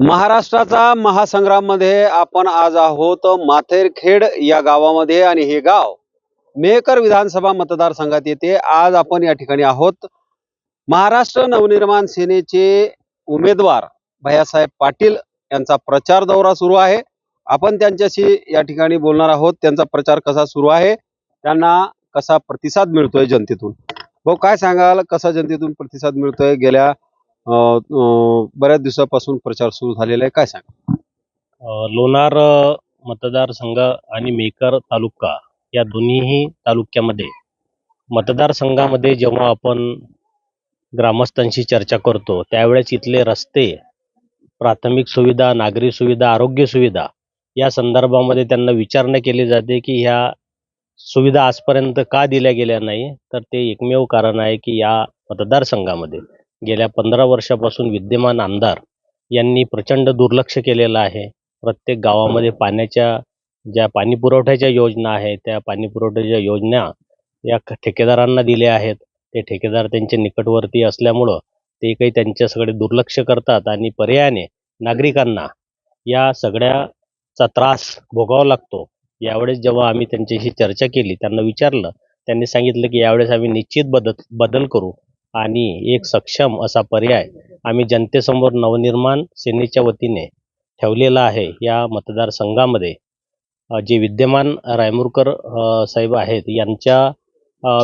महाराष्ट्राचा महासंग्राममध्ये आपण आज आहोत माथेरखेड या गावामध्ये आणि हे गाव मेहकर विधानसभा मतदारसंघात येते. आज आपण या ठिकाणी आहोत. महाराष्ट्र नवनिर्माण सेनेचे उमेदवार भैयासाहेब पाटील यांचा प्रचार दौरा सुरू आहे. आपण त्यांच्याशी या ठिकाणी बोलणार आहोत. त्यांचा प्रचार कसा सुरू आहे? त्यांना कसा प्रतिसाद मिळतोय जनतेतून? भाऊ काय सांगाल? कसा जनतेतून प्रतिसाद मिळतोय? गेल्या बऱ्याच दिवसापासून प्रचार सुरू झालेला आहे. काय सांग लोणार मतदारसंघ आणि मेकर तालुका या दोन्हीही तालुक्यामध्ये मतदारसंघामध्ये जेव्हा आपण ग्रामस्थांशी चर्चा करतो त्यावेळेस इथले रस्ते प्राथमिक सुविधा नागरी सुविधा आरोग्य सुविधा या संदर्भामध्ये त्यांना विचारणा केली जाते की ह्या सुविधा आजपर्यंत का दिल्या गेल्या नाही? तर ते एकमेव कारण आहे की या मतदारसंघामध्ये. गेल्या पंधरा वर्षापासून विद्यमान आमदार यांनी प्रचंड दुर्लक्ष केलेलं आहे. प्रत्येक गावामध्ये पाण्याच्या ज्या पाणी पुरवठ्याच्या योजना आहेत त्या पाणी पुरवठ्याच्या योजना या ठेकेदारांना दिल्या आहेत. ते ठेकेदार त्यांच्या निकटवर्ती असल्यामुळं ते काही त्यांच्याकडे दुर्लक्ष करतात आणि पर्यायाने नागरिकांना या सगळ्याचा त्रास भोगावा लागतो. यावेळेस जेव्हा आम्ही त्यांच्याशी चर्चा केली त्यांना विचारलं त्यांनी सांगितलं की यावेळेस आम्ही निश्चित बदल बदल करू. आणि एक सक्षम असा पर्याय आम्ही जनतेसमोर नवनिर्माण सेनेच्या वतीने ठेवलेला आहे या मतदारसंघामध्ये. जे विद्यमान रायमुरकर साहेब आहेत यांच्या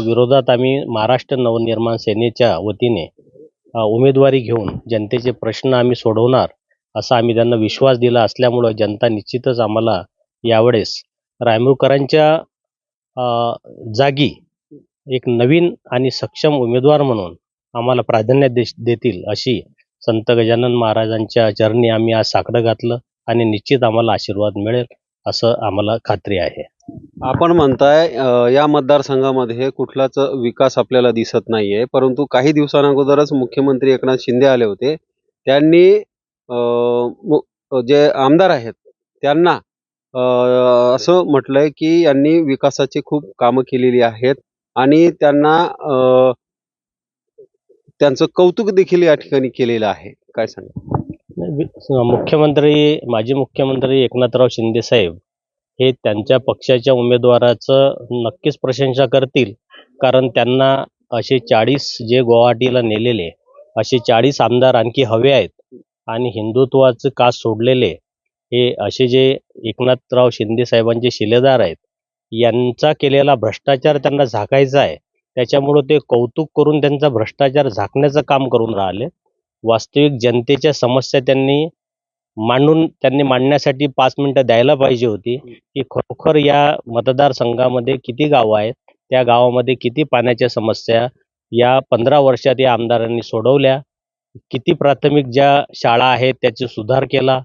विरोधात आम्ही महाराष्ट्र नवनिर्माण सेनेच्या वतीने उमेदवारी घेऊन जनतेचे प्रश्न आम्ही सोडवणार असा आम्ही त्यांना विश्वास दिला असल्यामुळं जनता निश्चितच आम्हाला यावेळेस रायमुरकरांच्या जागी एक नवीन आणि सक्षम उमेदवार म्हणून आम्हाला प्राधान्य दे देतील अशी संत गजानन महाराजांच्या चरणी आम्ही आज साकडं घातलं आणि निश्चित आम्हाला आशीर्वाद मिळेल असं आम्हाला खात्री आहे. आपण म्हणताय या मतदारसंघामध्ये कुठलाच विकास आपल्याला दिसत नाहीये परंतु काही दिवसांअगोदरच मुख्यमंत्री एकनाथ शिंदे आले होते. त्यांनी जे आमदार आहेत त्यांना अं, असं म्हटलंय की यांनी विकासाची खूप कामं केलेली आहेत. आणि त्यांना त्यांचं कौतुक देखील या ठिकाणी केलेलं आहे. काय सांगा मुख्यमंत्री माजी मुख्यमंत्री एकनाथराव शिंदे साहेब हे त्यांच्या पक्षाच्या उमेदवाराचं नक्कीच प्रशंसा करतील. कारण त्यांना असे चाळीस जे गुवाहाटीला नेलेले असे चाळीस आमदार आणखी हवे आहेत आणि हिंदुत्वाचं कास सोडलेले हे असे जे एकनाथराव शिंदे साहेबांचे शिलेदार आहेत यांचा केलेला भ्रष्टाचार त्यांना झाकायचा आहे. त्याच्यामुळं ते कौतुक करून त्यांचा भ्रष्टाचार झाकण्याचं काम करून राहिले. वास्तविक जनतेच्या समस्या त्यांनी मांडून त्यांनी मांडण्यासाठी पाच मिनिटं द्यायला पाहिजे होती की खरोखर या मतदारसंघामध्ये किती गावं आहेत त्या गावामध्ये किती पाण्याच्या समस्या या पंधरा वर्षात या आमदारांनी सोडवल्या किती प्राथमिक ज्या शाळा आहेत त्याचे सुधार केला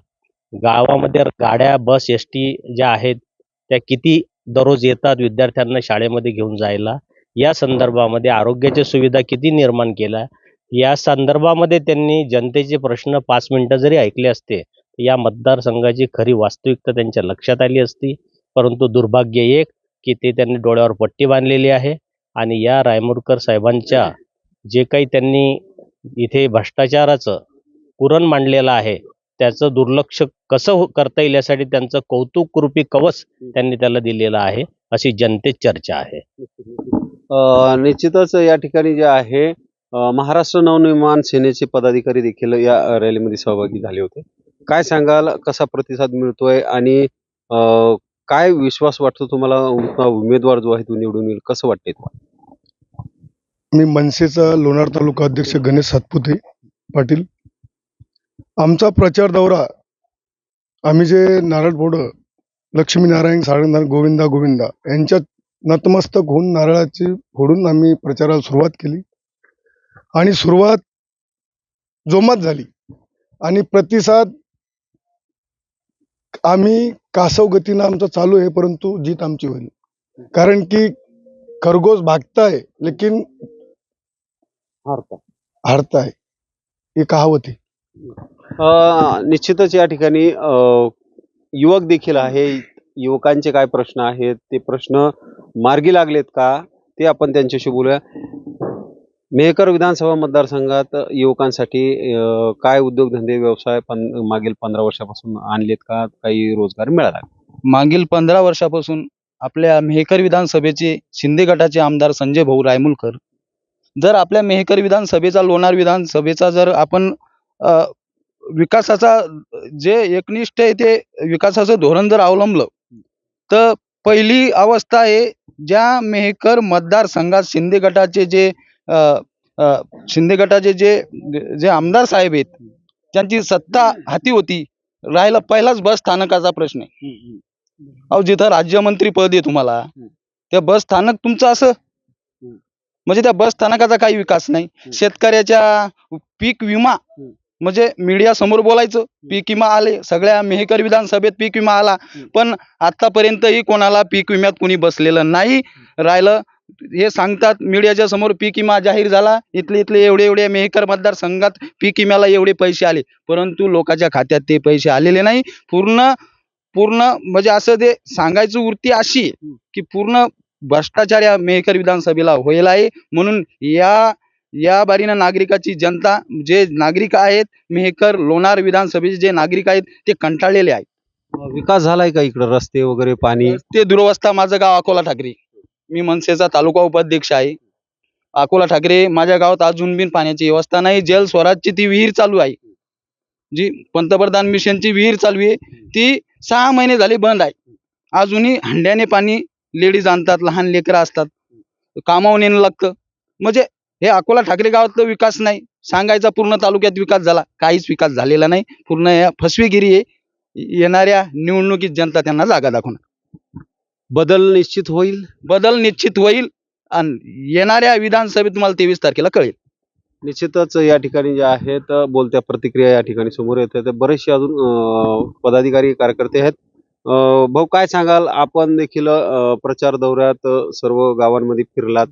गावामध्ये गाड्या बस एस टी ज्या आहेत त्या किती दररोज येतात विद्यार्थ्यांना शाळेमध्ये घेऊन जायला. या संदर्भामध्ये आरोग्याच्या सुविधा किती निर्माण केल्या? या संदर्भामध्ये त्यांनी जनतेचे प्रश्न पाच मिनिटं जरी ऐकले असते या मतदारसंघाची खरी वास्तविकता त्यांच्या लक्षात आली असती. परंतु दुर्भाग्य एक की ते त्यांनी डोळ्यावर पट्टी बांधलेली आहे आणि या रायमुरकर साहेबांच्या जे काही त्यांनी इथे भ्रष्टाचाराचं पुरण मांडलेलं आहे त्याचं दुर्लक्ष कसं हो- करता येईल यासाठी त्यांचं कौतुकरूपी कवच त्यांनी त्याला दिलेलं आहे अशी जनतेत चर्चा आहे. अं, निश्चितच या ठिकाणी जे आहे महाराष्ट्र नवनिर्माण सेनेचे पदाधिकारी देखील या रॅलीमध्ये सहभागी झाले होते. काय सांगाल कसा प्रतिसाद मिळतोय आणि अं, काय विश्वास वाटतो तुम्हाला उम- उमेदवार जो आहे तो निवडून येईल कसं वाटतंय तुम्हाला? मी मनसेचा लोणार तालुका अध्यक्ष गणेश सातपुते पाटील आमचा प्रचार दौरा आम्ही जे नारळ फोडं लक्ष्मीनारायण सारंगनाथ गोविंदा गोविंदा यांच्यात नतमस्तक होऊन नारळाची फोडून आम्ही प्रचाराला सुरुवात केली. आणि सुरुवात जोमात झाली. आणि प्रतिसाद आम्ही कासव गतीनं आमचं चालू आहे परंतु जीत आमची होईल. कारण की खरगोश भागताय लेकिन हारता है ही कहावत आहे. निश्चितच या ठिकाणी अं, युवक देखील आहे. युवकांचे काय प्रश्न आहेत? ते प्रश्न मार्गी लागलेत का? ते आपण त्यांच्याशी बोलूया. मेहकर विधानसभा मतदारसंघात युवकांसाठी काय उद्योगधंदे व्यवसाय पन मागील पंधरा वर्षापासून आणलेत का? काही रोजगार मिळाला मागील पंधरा वर्षापासून आपल्या मेहकर विधानसभेचे शिंदे गटाचे आमदार संजय भाऊ रायमुलकर जर आपल्या मेहकर विधानसभेचा लोणार विधानसभेचा जर आपण विकासाचा जे एकनिष्ठ आहे ते विकासाचं धोरण जर अवलंबलं तर पहिली अवस्था आहे ज्या मेहकर मतदारसंघात शिंदे गटाचे जे शिंदे गटाचे जे जे आमदार साहेब आहेत त्यांची सत्ता हाती होती. राहिला पहिलाच बस स्थानकाचा प्रश्न आहे. अहो जिथं राज्यमंत्री पद आहे तुम्हाला त्या बस स्थानक तुमचं असं? म्हणजे त्या बस स्थानकाचा काही विकास नाही. शेतकऱ्याच्या पीक विमा म्हणजे मीडिया समोर बोलायचं पीक विमा आले सगळ्या मेहकर विधानसभेत पीक विमा आला. पण आतापर्यंतही कोणाला पीक विम्यात कोणी बसलेलं नाही. राहिलं हे सांगतात मीडियाच्या समोर पीक विमा जाहीर झाला. इथले इथले एवढे एवढे मेहकर मतदारसंघात पीक विम्याला एवढे पैसे आले. परंतु लोकांच्या खात्यात ते पैसे आलेले नाही. पूर्ण पूर्ण म्हणजे असं ते सांगायची वृत्ती अशी की पूर्ण भ्रष्टाचार या मेहकर विधानसभेला होईल आहे. म्हणून या या बारीनं नागरिकाची जनता जे नागरिक आहेत मेहकर लोणार विधानसभेचे जे नागरिक आहेत ते कंटाळलेले आहेत. विकास झालाय का इकडं? रस्ते वगैरे पाणी? ते दुरवस्था माझं गाव अकोला ठाकरे. मी मनसेचा तालुका उपाध्यक्ष आहे. अकोला ठाकरे माझ्या गावात अजून बिन पाण्याची व्यवस्था नाही. जल स्वराजची ती विहीर चालू आहे. जी पंतप्रधान मिशनची विहीर चालू आहे. ती सहा महिने झाली बंद आहे. अजूनही हंड्याने पाणी लेडीज आणतात लहान लेकरं असतात. कामावून येणं लागतं. म्हणजे हे अकोला ठाकरे गावातलं विकास नाही. सांगायचा पूर्ण तालुक्यात विकास झाला. काहीच विकास झालेला नाही. पूर्ण या फसवेगिरी आहे. येणाऱ्या निवडणुकीत जनता त्यांना जागा दाखवणार. बदल निश्चित होईल. बदल निश्चित होईल. आणि येणाऱ्या विधानसभेत तुम्हाला तेवीस तारखेला कळेल. निश्चितच या ठिकाणी जे आहेत बोलत्या प्रतिक्रिया या ठिकाणी समोर येतात बरेचसे अजून पदाधिकारी कार्यकर्ते आहेत. अं, भाऊ काय सांगाल? आपण देखील प्रचार दौऱ्यात सर्व गावांमध्ये फिरलात.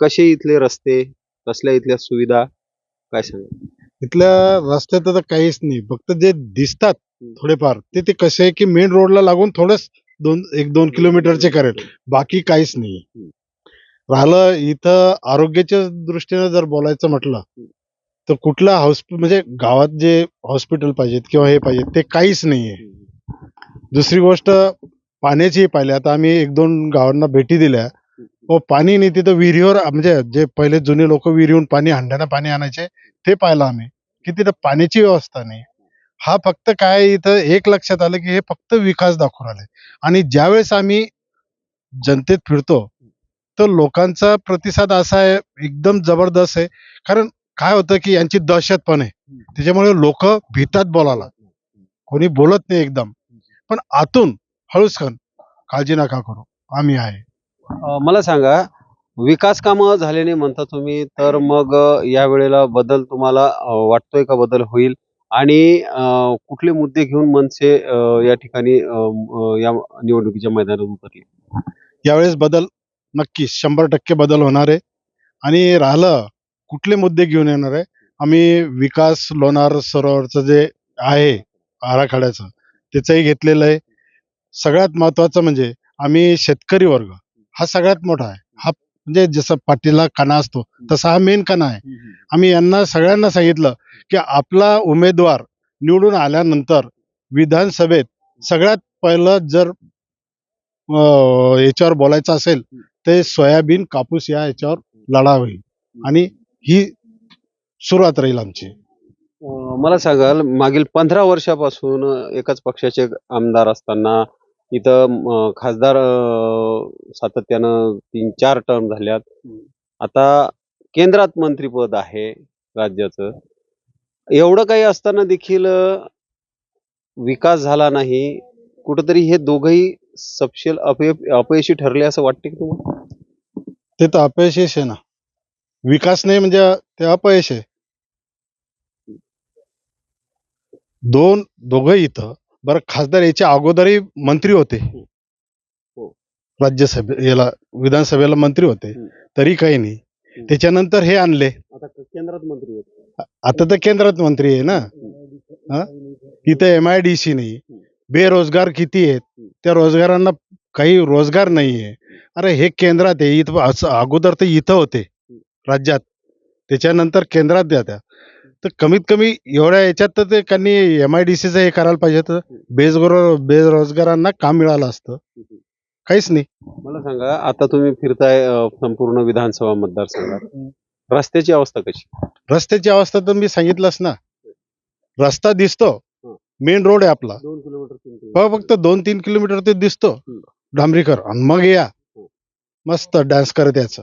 कसे इथले रस्ते कसल्या इथल्या सुविधा काय सांगाल? इथल्या रस्त्यात आता काहीच नाही. फक्त जे दिसतात थोडेफार ते ते कसे आहे की मेन रोडला लागून थोडंच दोन एक दोन किलोमीटरचे करेल. बाकी काहीच नाही राहिलं इथं आरोग्याच्या दृष्टीने जर बोलायचं म्हटलं तर कुठला हॉस्पिटल म्हणजे गावात जे हॉस्पिटल पाहिजेत किंवा हे पाहिजे ते काहीच नाहीये. दुसरी गोष्ट पाण्याची पाहिली. आता आम्ही एक दोन गावांना भेटी दिल्या. व पाणी नाही तिथं विहिरीवर म्हणजे जे पहिले जुने लोक विहिरीहून पाणी हंड्यानं पाणी आणायचे ते पाहिलं आम्ही की तिथं पाण्याची व्यवस्था नाही. हा फक्त काय इथं एक लक्षात आलं की हे फक्त विकास दाखवून आले. आणि ज्यावेळेस आम्ही जनतेत फिरतो तर लोकांचा प्रतिसाद असा आहे एकदम जबरदस्त आहे. कारण काय होतं की यांची दहशत पण आहे. त्याच्यामुळे लोक भीतात बोलायला. कोणी बोलत नाही एकदम. पण आतून हळूस खन काळजी नका करू आम्ही आहे. मला सांगा विकास कामं झाले नाही म्हणता तुम्ही तर मग या वेळेला बदल तुम्हाला वाटतोय का बदल होईल? आणि अं, कुठले मुद्दे घेऊन मनसे अं, या ठिकाणी अं, अं, या निवडणुकीच्या मैदानात उतरले? यावेळेस बदल नक्कीच शंभर टक्के बदल होणार आहे. आणि राहिलं कुठले मुद्दे घेऊन येणार आहे? आम्ही विकास लोणार सरोवरचं जे आहे आराखड्याचं त्याचंही घेतलेलं आहे. सगळ्यात महत्वाचं म्हणजे आम्ही शेतकरी वर्ग. हा सगळ्यात मोठा आहे. हा म्हणजे जसं पाठीला कणा असतो तसा हा मेन कणा आहे. आम्ही यांना सगळ्यांना सांगितलं की आपला उमेदवार निवडून आल्यानंतर विधानसभेत सगळ्यात पहिलं जर याच्यावर बोलायचं असेल ते सोयाबीन कापूस या याच्यावर लढा होईल. आणि ही सुरुवात राहील आमची. मला सांगाल मागील पंधरा वर्षापासून एकाच पक्षाचे आमदार असताना इथं खासदार सातत्यानं तीन चार टर्म झाल्यात. आता केंद्रात मंत्रीपद आहे राज्याचं. एवढं काही असताना देखील विकास झाला नाही. कुठंतरी हे दोघही सपशेल अपय अपयशी ठरले असं वाटते की तुम्हाला? ते तर अपयशच आहे ना. विकास नाही म्हणजे ते अपयश आहे. दोन दोघं इथं बरं खासदार याच्या अगोदरही मंत्री होते. हो. राज्यसभे याला विधानसभेला मंत्री होते. तरी काही नाही. त्याच्यानंतर हे आणले. आता केंद्रात मंत्री आता तर केंद्रात मंत्री आहे ना? हा? इथं एम आय डी सी नाही. बेरोजगार किती आहेत? त्या रोजगारांना काही रोजगार नाही आहे. अरे हे केंद्रात आहे. इथं अगोदर तर इथं होते. राज्यात. त्याच्यानंतर केंद्रात द्या त्या. तर कमीत कमी एवढ्या याच्यात तर ते त्यांनी एम आय डी सीचं हे करायला पाहिजे तर बेजगरो बेरोजगारांना काम मिळालं असतं. काहीच नाही. मला सांगा आता तुम्ही फिरताय अ, संपूर्ण विधानसभा मतदारसंघात. रस्त्याची अवस्था कशी? रस्त्याची अवस्था तर मी सांगितलंच ना. रस्ता दिसतो. मेन रोड आहे आपला. दोन किलोमीटर हो फक्त दोन तीन किलोमीटर ते दिसतो. डांबरीकर. आणि मग या. मस्त डान्स करत याचं.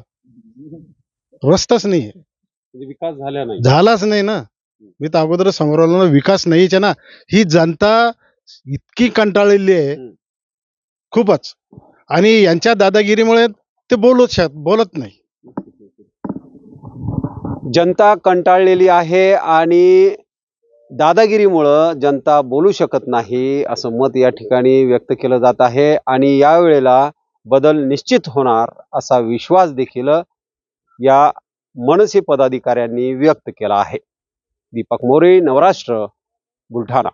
रस्ताच नाही म्हणजे विकास झाला नाही. झालाच नाही ना. मी तर आलो ना विकास नाहीच आहे ना. ही जनता इतकी कंटाळलेली आहे. खूपच. आणि यांच्या दादागिरीमुळे ते बोलत शक बोलत नाही. जनता कंटाळलेली आहे आणि दादागिरीमुळं जनता बोलू शकत नाही असं मत या ठिकाणी व्यक्त केलं जात आहे आणि यावेळेला बदल निश्चित होणार असा विश्वास देखील या मनसे पदाधिकाऱ्यांनी व्यक्त केला आहे. दीपक मोरे नवराष्ट्र बुलढाणा.